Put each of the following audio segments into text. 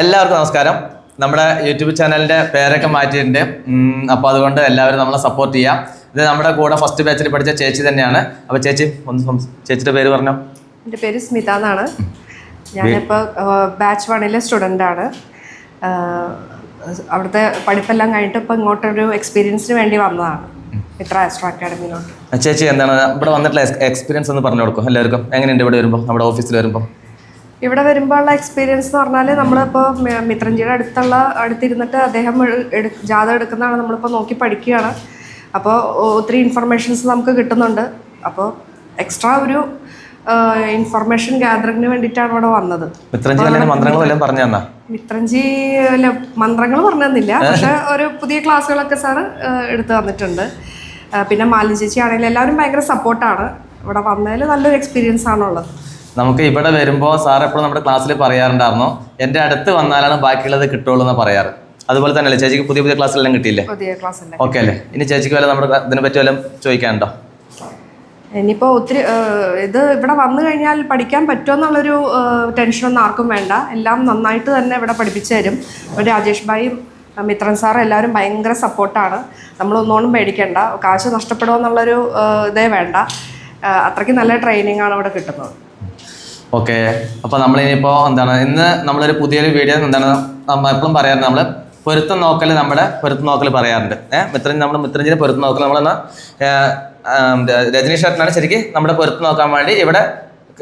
എല്ലാവർക്കും നമസ്കാരം. നമ്മുടെ യൂട്യൂബ് ചാനലിന്റെ പേരൊക്കെ മാറ്റിയിട്ടുണ്ട്. അപ്പോൾ അതുകൊണ്ട് എല്ലാവരും നമ്മളെ സപ്പോർട്ട് ചെയ്യാം. ഇത് നമ്മുടെ കൂടെ ഫസ്റ്റ് ബാച്ചിൽ പഠിച്ച ചേച്ചി തന്നെയാണ്. അപ്പോൾ ചേച്ചി ഒന്ന് ചേച്ചിയുടെ പേര് പറഞ്ഞോ? എന്റെ പേര് സ്മിത എന്നാണ്. ഞാനിപ്പോൾ ബാച്ച് വണ്ണിലെ സ്റ്റുഡന്റ് ആണ്. അവിടുത്തെ പഠിപ്പെല്ലാം കഴിഞ്ഞിട്ട് ഇപ്പോൾ ഇങ്ങോട്ടൊരു എക്സ്പീരിയൻസിന് വേണ്ടി വന്നതാണ്. ഇത്ര ആസ്ട്രോ അക്കാഡമിയിലോട്ട് ആ, ചേച്ചി എന്താണ്? ഇവിടെ വന്നിട്ടുള്ള എക്സ്പീരിയൻസ് ഒന്ന് പറഞ്ഞു കൊടുക്കും എല്ലാവർക്കും. എങ്ങനെയുണ്ട് ഇവിടെ വരുമ്പോൾ നമ്മുടെ ഓഫീസിൽ വരുമ്പോൾ ഇവിടെ വരുമ്പോൾ ഉള്ള എക്സ്പീരിയൻസ് എന്ന് പറഞ്ഞാൽ നമ്മളിപ്പോൾ മിത്രഞ്ജിയുടെ അടുത്തുള്ള അടുത്തിരുന്നിട്ട് അദ്ദേഹം ജാതകം എടുക്കുന്നതാണ് നമ്മളിപ്പോൾ നോക്കി പഠിക്കുകയാണ്. അപ്പോൾ ഒത്തിരി ഇൻഫർമേഷൻസ് നമുക്ക് കിട്ടുന്നുണ്ട്. അപ്പോൾ എക്സ്ട്രാ ഒരു ഇൻഫർമേഷൻ ഗാദറിങ്ങിന് വേണ്ടിയിട്ടാണ് ഇവിടെ വന്നത്. മിത്രഞ്ജി അല്ല മന്ത്രങ്ങൾ പറഞ്ഞു തന്നില്ല പക്ഷെ ഒരു പുതിയ ക്ലാസ്സുകളൊക്കെ സാറ് എടുത്തു തന്നിട്ടുണ്ട്. പിന്നെ മാലിൻ ചേച്ചി ആണെങ്കിലും എല്ലാവരും ഭയങ്കര സപ്പോർട്ടാണ് ഇവിടെ വന്നതിൽ നല്ലൊരു എക്സ്പീരിയൻസ് ആണുള്ളത്. നമുക്ക് ഇവിടെ വരുമ്പോൾ സാർ എപ്പോഴും നമ്മുടെ ക്ലാസ്സിൽ പറയാറുണ്ടായിരുന്നു എന്റെ അടുത്ത് വന്നാലാണ് ബാക്കിയുള്ളത് കിട്ടുള്ളൂ എന്ന് പറയാറ്. അതുപോലെ തന്നെ അല്ലേ ചേച്ചിക്ക് പുതിയ പുതിയ ക്ലാസ്സിലെല്ലാം കിട്ടിയില്ലേ? ഓക്കെ അല്ലേ? ഇനി ചേച്ചിക്ക് വല്ല നമ്മുടെ ഇതിനെ പറ്റി വല്ലതും ചോദിക്കാനുണ്ടോ? ഇനിയിപ്പോൾ ഒത്തിരി ഇത് ഇവിടെ വന്നു കഴിഞ്ഞാൽ പഠിക്കാൻ പറ്റുമോ എന്നുള്ളൊരു ടെൻഷൻ ടെൻഷനൊന്നും ആർക്കും വേണ്ട. എല്ലാം നന്നായിട്ട് തന്നെ ഇവിടെ പഠിപ്പിച്ചു തരും. രാജേഷ് ഭായും മിത്രൻ സാറും എല്ലാവരും ഭയങ്കര സപ്പോർട്ടാണ് നമ്മൾ നമ്മളൊന്നുകൊണ്ടും പേടിക്കേണ്ട. കാശ് നഷ്ടപ്പെടുമോ എന്നുള്ളൊരു ഇതേ വേണ്ട. അത്രയ്ക്ക് നല്ല ട്രെയിനിങ്ങാണ് ഇവിടെ കിട്ടുന്നത്. ഓക്കെ അപ്പോൾ നമ്മൾ ഇനിയിപ്പോൾ എന്താണ് ഇന്ന് നമ്മളൊരു പുതിയൊരു വീഡിയോ എന്താണ് നമ്മൾ എപ്പോഴും പറയാറുണ്ട് നമ്മൾ പൊരുത്തം നോക്കൽ നമ്മുടെ പൊരുത്തം നോക്കൽ പറയാറുണ്ട്. ഏഹ് മിത്രൻ നമ്മുടെ മിത്രഞ്ജിന്റെ പൊരുത്തം നോക്കൽ നമ്മളെന്ന് രജനീഷ് ചേട്ടനാണ് ശരിക്കും നമ്മുടെ പൊരുത്തം നോക്കാൻ വേണ്ടി ഇവിടെ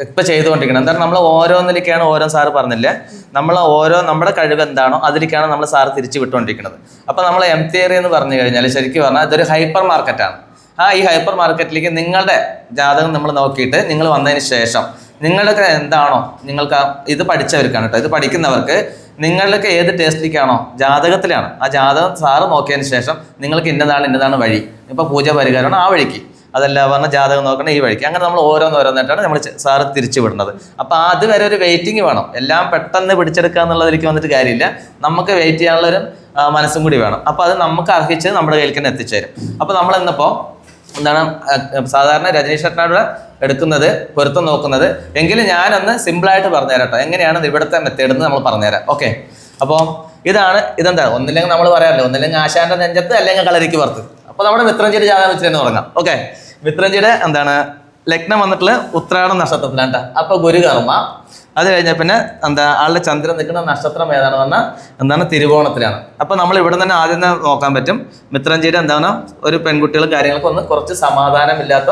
ഇപ്പം ചെയ്തുകൊണ്ടിരിക്കണം എന്താണ് നമ്മൾ ഓരോന്നിലേക്കാണ് ഓരോ സാറ് പറഞ്ഞില്ലേ? നമ്മൾ ഓരോ നമ്മുടെ കഴിവ് എന്താണോ അതിലേക്കാണ് നമ്മൾ സാറ് തിരിച്ചു വിട്ടുകൊണ്ടിരിക്കുന്നത്. അപ്പോൾ നമ്മൾ എം തിയറി എന്ന് പറഞ്ഞു കഴിഞ്ഞാൽ ശരിക്കും പറഞ്ഞാൽ ഇതൊരു ഹൈപ്പർ മാർക്കറ്റാണ് ആ ഈ ഹൈപ്പർ മാർക്കറ്റിലേക്ക് നിങ്ങളുടെ ജാതകം നമ്മൾ നോക്കിയിട്ട് നിങ്ങൾ വന്നതിന് ശേഷം നിങ്ങളുടെ എന്താണോ? നിങ്ങൾക്ക് ഇത് പഠിച്ചവർക്കാണ് കേട്ടോ ഇത് പഠിക്കുന്നവർക്ക് നിങ്ങൾക്ക് ഏത് ടേസ്റ്റിലേക്കാണോ? ജാതകത്തിലാണ്. ആ ജാതകം സാറ് നോക്കിയതിന് ശേഷം നിങ്ങൾക്ക് ഇന്നതാണ് ഇന്നതാണ് വഴി. ഇപ്പോൾ പൂജ പരിഹാരമാണ് ആ വഴിക്ക്. അതല്ല പറഞ്ഞ ജാതകം നോക്കണം ഈ വഴിക്ക്. അങ്ങനെ നമ്മൾ ഓരോന്നോരോന്നായിട്ടാണ് നമ്മൾ സാറ് തിരിച്ചു വിടുന്നത് അപ്പോൾ അതുവരെ ഒരു വെയിറ്റിംഗ് വേണം. എല്ലാം പെട്ടെന്ന് പിടിച്ചെടുക്കുക എന്നുള്ളതിലേക്ക് വന്നിട്ട് കാര്യമില്ല. നമുക്ക് വെയിറ്റ് ചെയ്യാനുള്ളൊരു മനസ്സും കൂടി വേണം. അപ്പോൾ അത് നമുക്ക് അർഹിച്ച് നമ്മുടെ കയ്യിൽ തന്നെ എത്തിച്ചേരും. അപ്പോൾ നമ്മൾ ഇന്നിപ്പോൾ എന്താണ് സാധാരണ രജനീഷ് ചേട്ടനോട് എടുക്കുന്നത് പൊരുത്തം നോക്കുന്നത്. എങ്കിലും ഞാനൊന്ന് സിമ്പിളായിട്ട് പറഞ്ഞുതരാം കേട്ടോ. എങ്ങനെയാണ് ഇവിടുത്തെ മെത്തേഡ് എന്ന് നമ്മൾ പറഞ്ഞുതരാം. ഓക്കെ അപ്പോൾ ഇതാണ് ഇതെന്താ? ഒന്നില്ലെങ്കിൽ നമ്മൾ പറയാമല്ലോ ഒന്നില്ലെങ്കിൽ ആശാന്റെ നെഞ്ചത്ത് അല്ലെങ്കിൽ കളരിക്ക് പുറത്ത്. അപ്പോൾ നമ്മുടെ മിത്രഞ്ചിയുടെ ജാതകം വെച്ചിരുന്ന് തുടങ്ങാം. ഓക്കെ മിത്രഞ്ചിയുടെ എന്താണ് ലഗ്നം വന്നിട്ടുള്ള ഉത്രാടം നക്ഷത്രത്തിലാണ് കേട്ടോ. അപ്പോൾ ഗുരുകർമ്മ അത് കഴിഞ്ഞാൽ പിന്നെ എന്താ ആളുടെ ചന്ദ്രൻ നിൽക്കുന്ന നക്ഷത്രം ഏതാണെന്ന് പറഞ്ഞാൽ എന്താണ് തിരുവോണത്തിലാണ്. അപ്പോൾ നമ്മൾ ഇവിടെ തന്നെ ആദ്യം തന്നെ നോക്കാൻ പറ്റും. മിത്രഞ്ചിയുടെ എന്താണ് ഒരു പെൺകുട്ടികളും കാര്യങ്ങളൊക്കെ ഒന്ന് കുറച്ച് സമാധാനമില്ലാത്ത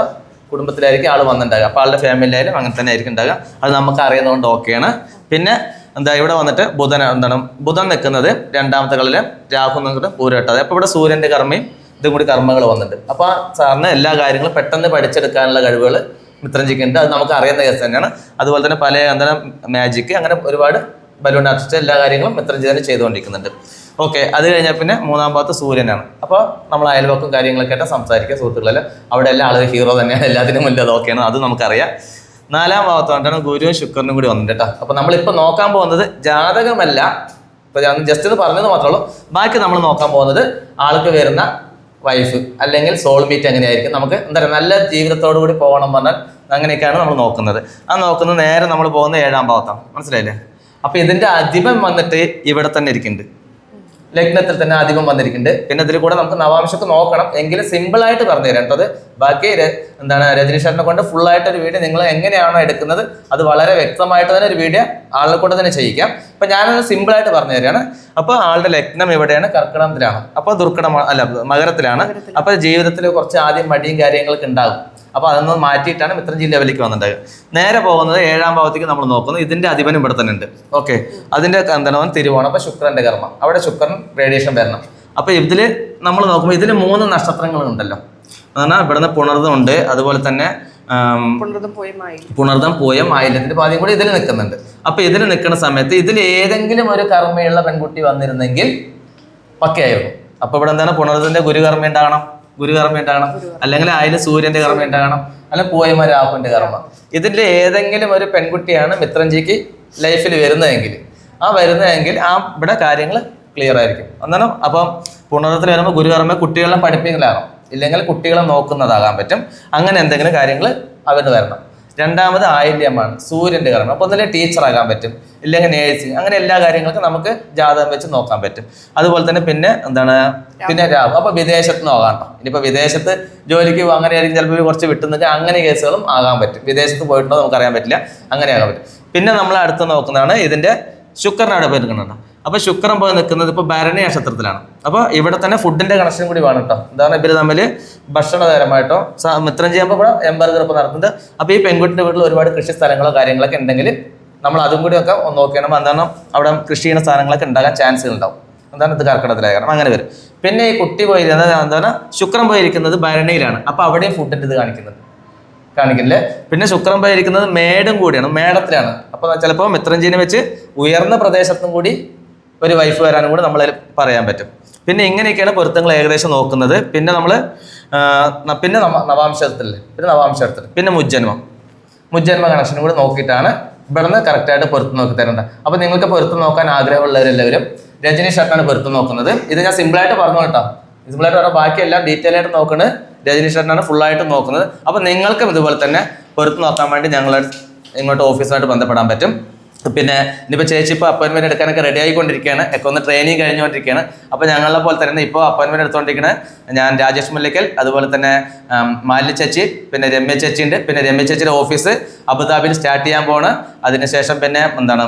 കുടുംബത്തിലായിരിക്കും ആൾ വന്നിട്ടുണ്ടാകുക അപ്പോൾ ആളുടെ ഫാമിലിയായാലും അങ്ങനെ തന്നെ ആയിരിക്കും ഉണ്ടാകുക അത് നമുക്ക് അറിയുന്നതുകൊണ്ട് ഓക്കെയാണ് പിന്നെ എന്താ ഇവിടെ വന്നിട്ട് ബുധൻ എന്താണ് ബുധൻ നിൽക്കുന്നത് രണ്ടാമത്തെ കളിൽ രാഹു നിന്നിട്ട് പൂരട്ടത് അപ്പോൾ ഇവിടെ സൂര്യന്റെ കർമ്മയും ഇതും കൂടി കർമ്മങ്ങൾ വന്നിട്ടുണ്ട്. അപ്പോൾ സാറിന് എല്ലാ കാര്യങ്ങളും പെട്ടെന്ന് പഠിച്ചെടുക്കാനുള്ള കഴിവുകൾ മിത്രഞ്ചിക്കുണ്ട്. അത് നമുക്ക് അറിയുന്ന കേസ് തന്നെയാണ്. അതുപോലെ തന്നെ പല അന്തരം മാജിക് അങ്ങനെ ഒരുപാട് ബലൂൺ ആർട്ടിസ്റ്റ് എല്ലാ കാര്യങ്ങളും മിത്രഞ്ചി തന്നെ ചെയ്തുകൊണ്ടിരിക്കുന്നുണ്ട്. ഓക്കെ അത് കഴിഞ്ഞാൽ പിന്നെ മൂന്നാം ഭാഗത്ത് സൂര്യനാണ്. അപ്പോൾ നമ്മൾ അയൽവക്കും കാര്യങ്ങളൊക്കെ ആയിട്ട് സംസാരിക്കുക സുഹൃത്തുക്കളെല്ലാം? അവിടെ എല്ലാ ആളുകൾ ഹീറോ തന്നെയാണ് എല്ലാത്തിനും മുന്നിൽ അത് ഓക്കെയാണ് അത് നമുക്കറിയാം. നാലാം ഭാഗത്തോണ്ടാണ് ഗുരുവും ശുക്രനും കൂടി വന്നിട്ട് കേട്ടോ. അപ്പോൾ നമ്മളിപ്പോൾ നോക്കാൻ പോകുന്നത് ജാതകമല്ല. ഇപ്പോൾ ഞാൻ ജസ്റ്റ് ഒന്ന് പറഞ്ഞത് മാത്രമേ ഉള്ളൂ. ബാക്കി നമ്മൾ നോക്കാൻ പോകുന്നത് ആൾക്ക് വരുന്ന വൈഫ് അല്ലെങ്കിൽ സോൾമേറ്റ് അങ്ങനെയായിരിക്കും നമുക്ക് എന്താ പറയുക നല്ല ജീവിതത്തോടു കൂടി പോകണം പറഞ്ഞാൽ അങ്ങനെയൊക്കെയാണ് നമ്മൾ നോക്കുന്നത്. ആ നോക്കുന്നത് നേരെ നമ്മൾ പോകുന്ന ഏഴാം ഭാഗത്താണ്. മനസ്സിലായില്ലേ? അപ്പൊ ഇതിന്റെ അധിപം വന്നിട്ട് ഇവിടെ തന്നെ ഇരിക്കുന്നുണ്ട്. ലഗ്നത്തിൽ തന്നെ അധികം വന്നിരിക്കുന്നുണ്ട്. പിന്നെ ഇതിൽ കൂടെ നമുക്ക് നവാംശക്ക് നോക്കണം. എങ്കിലും സിമ്പിൾ ആയിട്ട് പറഞ്ഞു തരാം കേട്ടോ അത് ബാക്കി എന്താണ് രജനീഷേട്ടനെ കൊണ്ട് ഫുൾ ആയിട്ട് ഒരു വീഡിയോ നിങ്ങൾ എങ്ങനെയാണോ എടുക്കുന്നത് അത് വളരെ വ്യക്തമായിട്ട് തന്നെ ഒരു വീഡിയോ ആളിനെ കൊണ്ട് തന്നെ ചെയ്യിക്കാം. അപ്പൊ ഞാനൊന്ന് സിമ്പിൾ ആയിട്ട് പറഞ്ഞു തരികയാണ് അപ്പൊ ആളുടെ ലഗ്നം എവിടെയാണ്? കർക്കിടകത്തിലാണ് അപ്പൊ ദുർഘടം അല്ല മകരത്തിലാണ്. അപ്പൊ ജീവിതത്തിൽ കുറച്ച് ആദ്യം മടിയും കാര്യങ്ങളൊക്കെ ഉണ്ടാകും. അപ്പൊ അതൊന്ന് മാറ്റിയിട്ടാണ് മിത്രഞ്ചി ലെവലിലേക്ക് വന്നിട്ടുണ്ടായത്. നേരെ പോകുന്നത് ഏഴാം ഭാവത്തേക്ക് നമ്മൾ നോക്കുന്നത് ഇതിന്റെ അധിപനും ഇവിടെ തന്നെ ഉണ്ട്. ഓക്കെ. അതിന്റെ എന്താണ് തിരുവോണം. അപ്പോൾ ശുക്രന്റെ കർമ്മം. അവിടെ ശുക്രൻ റേഡിയേഷൻ വരണം. അപ്പോൾ ഇതിൽ നമ്മൾ നോക്കുമ്പോൾ ഇതിൽ മൂന്ന് നക്ഷത്രങ്ങളുണ്ടല്ലോ പറഞ്ഞാൽ ഇവിടുന്ന് പുണർദം ഉണ്ട്. അതുപോലെ തന്നെ പുണർദ്ദം കൊണ്ടതും പോയി പുണർദം പോയം ആയില്ലത്തിന്റെ പാതിയും കൂടി ഇതിൽ നിൽക്കുന്നുണ്ട്. അപ്പൊ ഇതിൽ നിൽക്കുന്ന സമയത്ത് ഇതിൽ ഏതെങ്കിലും ഒരു കർമ്മയുള്ള പെൺകുട്ടി വന്നിരുന്നെങ്കിൽ പക്കയായിരുന്നു. അപ്പൊ ഇവിടെ എന്താണ് പുണർദന്റെ ഗുരുകർമ്മ ഉണ്ടാകണം. ഗുരുകർമ്മ ഉണ്ടാകണം അല്ലെങ്കിൽ അതിൽ സൂര്യന്റെ കർമ്മ ഉണ്ടാകണം അല്ലെങ്കിൽ പോയമ രാഹുവിന്റെ കർമ്മ. ഇതിന്റെ ഏതെങ്കിലും ഒരു പെൺകുട്ടിയാണ് മിത്രഞ്ചിക്ക് ലൈഫിൽ വരുന്നതെങ്കിൽ. ആ വരുന്നതെങ്കിൽ ആ ഇവിടെ കാര്യങ്ങൾ ക്ലിയർ ആയിരിക്കും. അന്നേരം അപ്പം പുണർത്തിൽ വരുമ്പോൾ ഗുരുകർമ്മ കുട്ടികളെ പഠിപ്പിക്കലാകും ഇല്ലെങ്കിൽ കുട്ടികളെ നോക്കുന്നതാകാൻ പറ്റും. അങ്ങനെ എന്തെങ്കിലും കാര്യങ്ങൾ അവന് വരണം. രണ്ടാമത് ആയില്യമാണ് സൂര്യന്റെ കർമ്മം. അപ്പോൾ ഒന്നിലെ ടീച്ചർ ആകാൻ പറ്റും ഇല്ലെങ്കിൽ നേഴ്സിംഗ് അങ്ങനെ എല്ലാ കാര്യങ്ങൾക്കും നമുക്ക് ജാതകം വെച്ച് നോക്കാൻ പറ്റും. അതുപോലെ തന്നെ പിന്നെ എന്താണ് പിന്നെ രാഹു. അപ്പോൾ വിദേശത്ത് നോക്കാം കേട്ടോ. ഇനിയിപ്പോൾ വിദേശത്ത് ജോലിക്ക് പോകും അങ്ങനെയായിരിക്കും ചിലപ്പോൾ കുറച്ച് വിട്ടുന്നെങ്കിൽ അങ്ങനെ കേസുകളും ആകാൻ പറ്റും. വിദേശത്ത് പോയിട്ടുണ്ടോ നമുക്കറിയാൻ പറ്റില്ല അങ്ങനെ ആകാൻ പറ്റും. പിന്നെ നമ്മൾ അടുത്ത് നോക്കുന്നതാണ് ഇതിന്റെ ശുക്രൻ അവിടെ പോയി നിൽക്കുന്നുണ്ട് അപ്പൊ ശുക്രൻ പോയി നിൽക്കുന്നത് ഇപ്പൊ ഭരണി നക്ഷത്രത്തിലാണ്. അപ്പൊ ഇവിടെ തന്നെ ഫുഡിന്റെ കണക്ഷൻ കൂടി വേണം കേട്ടോ എന്താണ് ഇവർ തമ്മിൽ ഭക്ഷണതരമായിട്ടോ. മിത്രം ചെയ്യുമ്പോൾ ഇവിടെ എംബർഗർ ഇപ്പൊ നടത്തുന്നുണ്ട്. അപ്പൊ ഈ പെൺകുട്ടിന്റെ വീട്ടിൽ ഒരുപാട് കൃഷി സ്ഥലങ്ങളോ കാര്യങ്ങളൊക്കെ ഉണ്ടെങ്കിൽ നമ്മൾ അതും കൂടി ഒക്കെ ഒന്ന് നോക്കണം എന്താണ് അവിടെ കൃഷി ചെയ്യുന്ന സാധനങ്ങളൊക്കെ ഉണ്ടാകാൻ ചാൻസുകൾ ഉണ്ടാവും. എന്താണ് ഇത് കർക്കിടത്തിലായ കാരണം. അങ്ങനെ വരും. പിന്നെ ഈ കുട്ടി പോയിരുന്നത് എന്താണ് ശുക്രൻ പോയിരിക്കുന്നത് ഭരണിയിലാണ്. അപ്പൊ അവിടെയും ഫുഡിന്റെ ഇത് കാണിക്കുന്നത് കാണിക്കില്ലേ പിന്നെ ശുക്രൻ പോയിരിക്കുന്നത് മേടും കൂടിയാണ് മേടത്തിലാണ്. അപ്പൊ ചിലപ്പോൾ മിത്രഞ്ചീനെ വെച്ച് ഉയർന്ന പ്രദേശത്തും കൂടി ഒരു വൈഫ് വരാനും കൂടെ നമ്മളതിൽ പറയാൻ പറ്റും. പിന്നെ ഇങ്ങനെയൊക്കെയാണ് പൊരുത്തങ്ങൾ ഏകദേശം നോക്കുന്നത്. പിന്നെ നമ്മൾ പിന്നെ നവാംശത്തിൽ പിന്നെ നവാംശത്തിൽ പിന്നെ മുജ്ജന്മം. മുജ്ജന്മ കണക്ഷനും കൂടെ നോക്കിയിട്ടാണ് ഇവിടുന്ന് കറക്റ്റായിട്ട് പൊരുത്തം നോക്കി തരേണ്ടത്. അപ്പോൾ നിങ്ങൾക്ക് പൊരുത്തം നോക്കാൻ ആഗ്രഹമുള്ളവരെല്ലാവരും രജനി ഷർട്ടാണ് പൊരുത്തം നോക്കുന്നത്. ഇത് ഞാൻ സിമ്പിളായിട്ട് പറഞ്ഞു കേട്ടോ. സിമ്പിളായിട്ട് പറഞ്ഞാൽ ബാക്കിയെല്ലാം ഡീറ്റെയിൽ ആയിട്ട് നോക്കുന്നത് രജനി ഷർട്ടാണ് ഫുള്ളായിട്ട് നോക്കുന്നത്. അപ്പോൾ നിങ്ങൾക്കും ഇതുപോലെ തന്നെ പൊരുത്തം നോക്കാൻ വേണ്ടി ഞങ്ങൾ ഇങ്ങോട്ട് ഓഫീസുമായിട്ട് ബന്ധപ്പെടാൻ പറ്റും. പിന്നെ ഇനിയിപ്പോൾ ചേച്ചി ഇപ്പോൾ അപ്പോയിൻമെന്റ് എടുക്കാനൊക്കെ റെഡി ആയിക്കൊണ്ടിരിക്കുകയാണ്. ഒക്കെ ഒന്ന് ട്രെയിനിങ് കഴിഞ്ഞുകൊണ്ടിരിക്കുകയാണ്. അപ്പോൾ ഞങ്ങളെ പോലെ തന്നെ ഇപ്പോൾ അപ്പോയിൻമെന്റ് എടുത്തുകൊണ്ടിരിക്കുന്നത് ഞാൻ രാജേഷ് മുല്ലയ്ക്കൽ അതുപോലെ തന്നെ മാലി ചേച്ചി പിന്നെ രമ്യ ചേച്ചി ഉണ്ട് പിന്നെ രമ്യ ചേച്ചിയുടെ ഓഫീസ് അബുദാബിയിൽ സ്റ്റാർട്ട് ചെയ്യാൻ പോവാണ് അതിനുശേഷം പിന്നെ എന്താണ്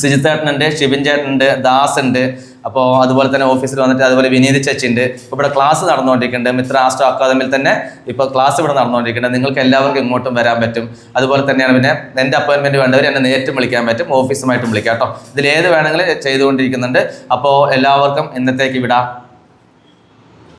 സിജിത് ചേട്ടനുണ്ട് ഷിബിൻ ചേട്ടനുണ്ട് ദാസ് ഉണ്ട് അപ്പോൾ അതുപോലെ തന്നെ ഓഫീസിൽ വന്നിട്ട് അതുപോലെ വിനീത് ചേച്ചി ഉണ്ട് ഇപ്പോൾ ഇവിടെ ക്ലാസ് നടന്നുകൊണ്ടിരിക്കുന്നുണ്ട്. മിത്ര ആസ്ട്രോ അക്കാദമിയിൽ തന്നെ ഇപ്പോൾ ക്ലാസ് ഇവിടെ നടന്നുകൊണ്ടിരിക്കുന്നുണ്ട്. നിങ്ങൾക്ക് എല്ലാവർക്കും ഇങ്ങോട്ടും വരാൻ പറ്റും. അതുപോലെ തന്നെയാണ് പിന്നെ എന്റെ അപ്പോയിൻമെന്റ് വേണ്ടവർ എന്നെ നേരിട്ട് വിളിക്കാൻ പറ്റും. ഓഫീസുമായിട്ടും വിളിക്കാം കേട്ടോ. ഇതിൽ ഏത് വേണമെങ്കിലും ചെയ്തുകൊണ്ടിരിക്കുന്നുണ്ട്. അപ്പോൾ എല്ലാവർക്കും ഇന്നത്തേക്ക് വിടാം.